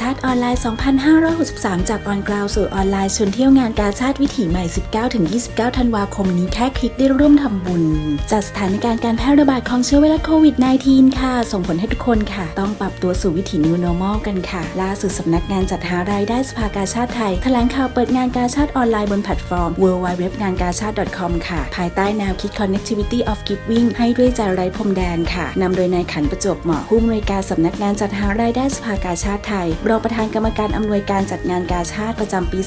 ชาติออนไลน์ 2563 จากออนกราวสู่ออนไลน์ชวนเที่ยวงานกาชาติวิถีใหม่ 19-29 ธันวาคมนี้แค่คลิกได้ร่วมทำบุญ จากสถานการณ์การแพร่ระบาดของเชื้อไวรัสโควิด -19 ค่ะ ส่งผลให้ทุกคนค่ะ ต้องปรับตัวสู่วิถี New Normal กันค่ะ ล่าสุดสำนักงานจัดหารายได้สภากาชาติไทยแถลงข่าวเปิดงานกาชาติออนไลน์บนแพลตฟอร์ม w w w งานกาชาติ .com ค่ะ ภายใต้แนวคิด Connectivity of Giving ให้ด้วยใจไร้พรมแดนค่ะนำโดยนายขันประจบเหมาะผู้อำนวยการสำนักงานจัดหารายได้สภากาชาติไทยรองประธานกรรมการอำนวยการจัดงานกาชาติประจำปี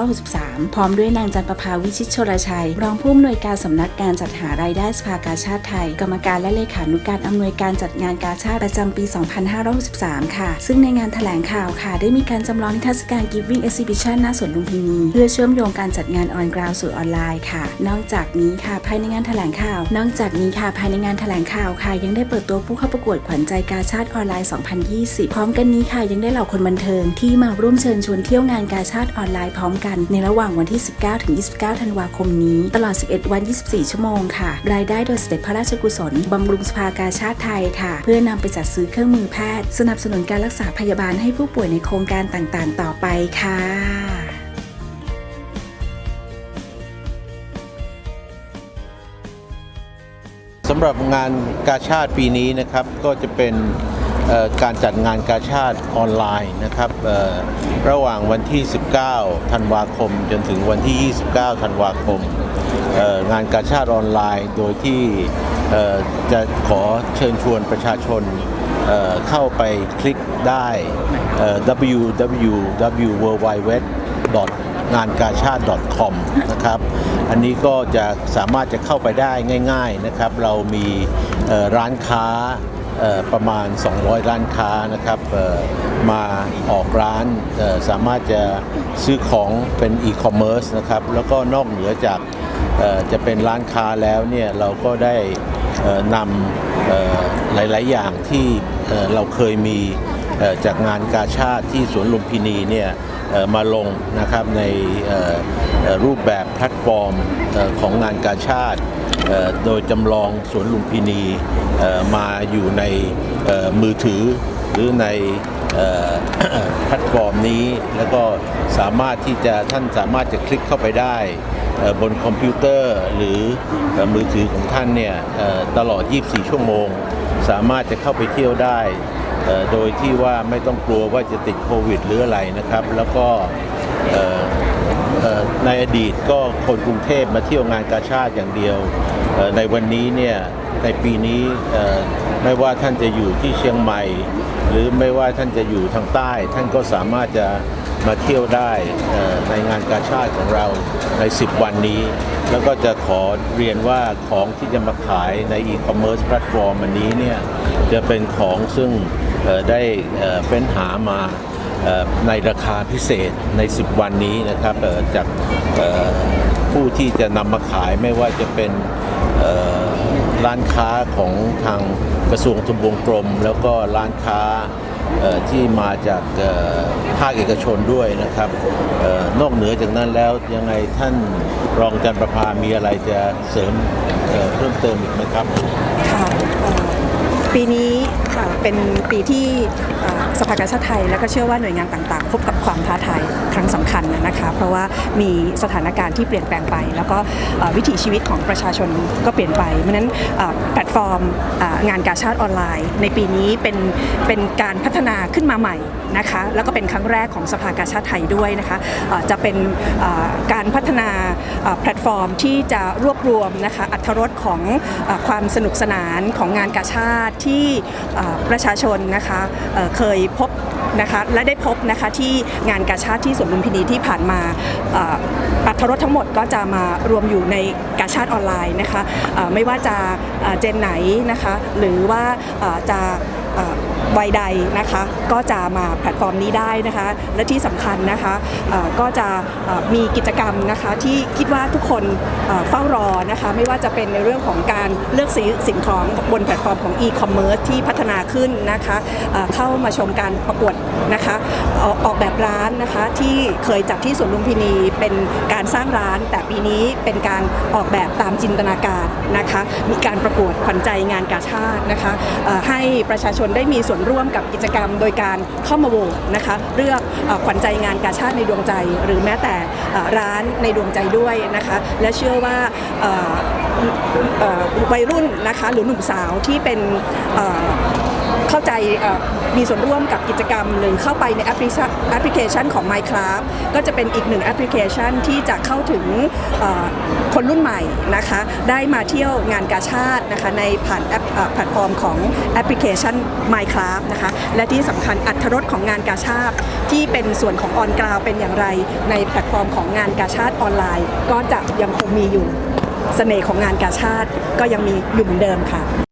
2563 พร้อมด้วยนางจันประภาวิชิตชลชัย รองผู้อำนวยการสำนักงานจัดหารายได้สภากาชาติไทย กรรมการและเลขานุการอำนวยการจัดงานกาชาติประจำปี 2563 ค่ะ ซึ่งในงานแถลงข่าวค่ะ ได้มีการจำลองนิทรรศการ Giving Exhibition หน้าสวนลุมพินี เพื่อเชื่อมโยงการจัดงานออนกราวสู่ออนไลน์ค่ะ นอกจากนี้ค่ะ ภายในงานแถลงข่าว นอกจากนี้ค่ะ ภายในงานแถลงข่าวค่ะ ยังได้เปิดตัวผู้เข้าประกวดขวัญใจกาชาติออนไลน์ 2020 พร้อมกันนี้ค่ะยังได้เหล่าคนบันเทิงที่มาร่วมเชิญชวนเที่ยวงานกาชาติออนไลน์พร้อมกันในระหว่างวันที่ 19 ถึง 29 ธันวาคมนี้ ตลอด 11 วัน 24 ชั่วโมงค่ะ รายได้โดยเสด็จพระราชกุศลบำรุงสภากาชาติไทยค่ะ เพื่อนำไปจัดซื้อเครื่องมือแพทย์ สนับสนุนการรักษาพยาบาลให้ผู้ป่วยในโครงการต่างๆ ต่อไปค่ะสำหรับงานกาชาติปีนี้นะครับก็จะเป็น การจัดงานกาชาติออนไลน์นะครับระหว่างวันที่ 19 ธันวาคม จนถึงวันที่ 29 ธันวาคม งานกาชาติออนไลน์ โดยที่จะขอเชิญชวนประชาชนเข้าไปคลิกได้ www.worldwideweb งานกาชาติ .com นะครับ อันนี้ก็จะสามารถจะเข้าไปได้ง่าย ๆนะครับ เรามีร้านค้า ประมาณ 200 ร้านค้านะครับมาออกร้านสามารถจะซื้อของเป็นอีคอมเมิร์ซนะครับแล้วก็นอกเหนือจากจะเป็นร้านค้าแล้วเนี่ยเราก็ได้นำหลาย ๆ อย่างที่เราเคยมีจากงานกาชาติที่สวนลุมพินีเนี่ยมาลงนะครับในรูปแบบแพลตฟอร์มของงานกาชาติ โดยจำลองสวนลุมพินีมาอยู่ในมือถือหรือในแพลตฟอร์มนี้ แล้วก็สามารถที่จะท่านสามารถจะคลิกเข้าไปได้บนคอมพิวเตอร์หรือมือถือของท่านเนี่ยตลอด 24 ชั่วโมง สามารถจะเข้าไปเที่ยวได้โดยที่ว่าไม่ต้องกลัวว่าจะติดโควิดหรืออะไรนะครับ แล้วก็ ในอดีตก็คนกรุงเทพมาเที่ยวงานกาชาติอย่างเดียว ในวันนี้เนี่ยในปีนี้ไม่ว่าท่านจะอยู่ที่เชียงใหม่ หรือไม่ว่าท่านจะอยู่ทางใต้ ท่านก็สามารถจะมาเที่ยวได้ในงานกาชาติของเราใน 10 วันนี้ แล้วก็จะขอเรียนว่าของที่จะมาขายในอีคอมเมิร์ซแพลตฟอร์มอันนี้เนี่ยจะเป็นของซึ่งได้เอ่อเฟ้นหามา ในราคาพิเศษใน 10 วันนี้นะครับจากผู้ที่จะนำมาขายไม่ว่าจะเป็นร้านค้าของทางกระทรวงทบวงกรม แล้วก็ร้านค้าที่มาจากภาคเอกชนด้วยนะครับออนอกเหนือจากนั้นแล้วยังไงท่านรองจันประภามีอะไรจะเสริมเเพิ่มเติมอีกไหมครับ ค่ะ ปีนี้เป็นปีที่สภากาชาติไทย และก็เชื่อว่าหน่วยงานต่างๆ พบกับความท้าทายครั้งสำคัญนะคะเพราะว่ามีสถานการณ์ที่เปลี่ยนแปลงไป แล้วก็วิถีชีวิตของประชาชนก็เปลี่ยนไปเพราะนั้นแพลตฟอร์มงานกาชาติออนไลน์ ในปีนี้เป็นเป็นการพัฒนาขึ้นมาใหม่นะคะแล้วก็เป็นครั้งแรกของสภากาชาติไทยด้วยนะคะจะเป็นการพัฒนาแพลตฟอร์มที่จะรวบรวมนะคะอัธรสของความสนุกสนานของงานกาชาติที่ประชาชนนะคะเเคยพบนะคะและได้พบนะคะที่งานกาชาติที่สวนลุมพินีที่ผ่านมาเอ่ออัธรสทั้งหมดก็จะมารวมอยู่ในกาชาติออนไลน์นะคะไม่ว่าจะเจนไหนนะคะหรือว่าจะ วัยใดนะคะ ก็จะมาแพลตฟอร์มนี้ได้นะคะ และที่สำคัญนะคะก็จะมีกิจกรรมนะคะที่คิดว่าทุกคนเฝ้ารอนะคะไม่ว่าจะเป็นในเรื่องของการเลือกซื้อสิ่งของบนแพลตฟอร์มของ e-commerce ที่พัฒนาขึ้นนะคะเอ่อเข้ามาชมการประกวดนะคะออกอกแบบร้านนะคะที่เคยจัดที่สวนลุมพินีเป็นการสร้างร้าน แต่ปีนี้เป็นการออกแบบตามจินตนาการนะคะมีการประกวดขวัญใจงานกาชาตินะคะให้ประชาชนได้มีส่วนร่วมกับกิจกรรม โดยการเข้ามาโหวตนะคะเลือกอขวัญใจงานกาชาติในดวงใจ หรือแม้แต่ร้านในดวงใจด้วยนะคะและเชื่อว่าวัยรุ่นนะคะหรือหนุ่มสาวที่เป็น เข้าใจมีส่วนร่วมกับกิจกรรม หรือเข้าไปในแอปพลิเคชันของ Minecraft ก็จะเป็นอีกหนึ่งแอปพลิเคชันที่จะเข้าถึงคนรุ่นใหม่นะคะ ได้มาเที่ยวงานกาชาตินะคะในผ่านแอปแพลตฟอร์มของแอปพลิเคชัน Minecraft นะคะและที่สำคัญอัตรสของงานกาชาติที่เป็นส่วนของออนกราวเป็นอย่างไร ในแพลตฟอร์มของงานกาชาติออนไลน์ ก็จะยังคงมีอยู่เสน่ห์ของงานกาชาติก็ยังมีอยู่เหมือนเดิมค่ะ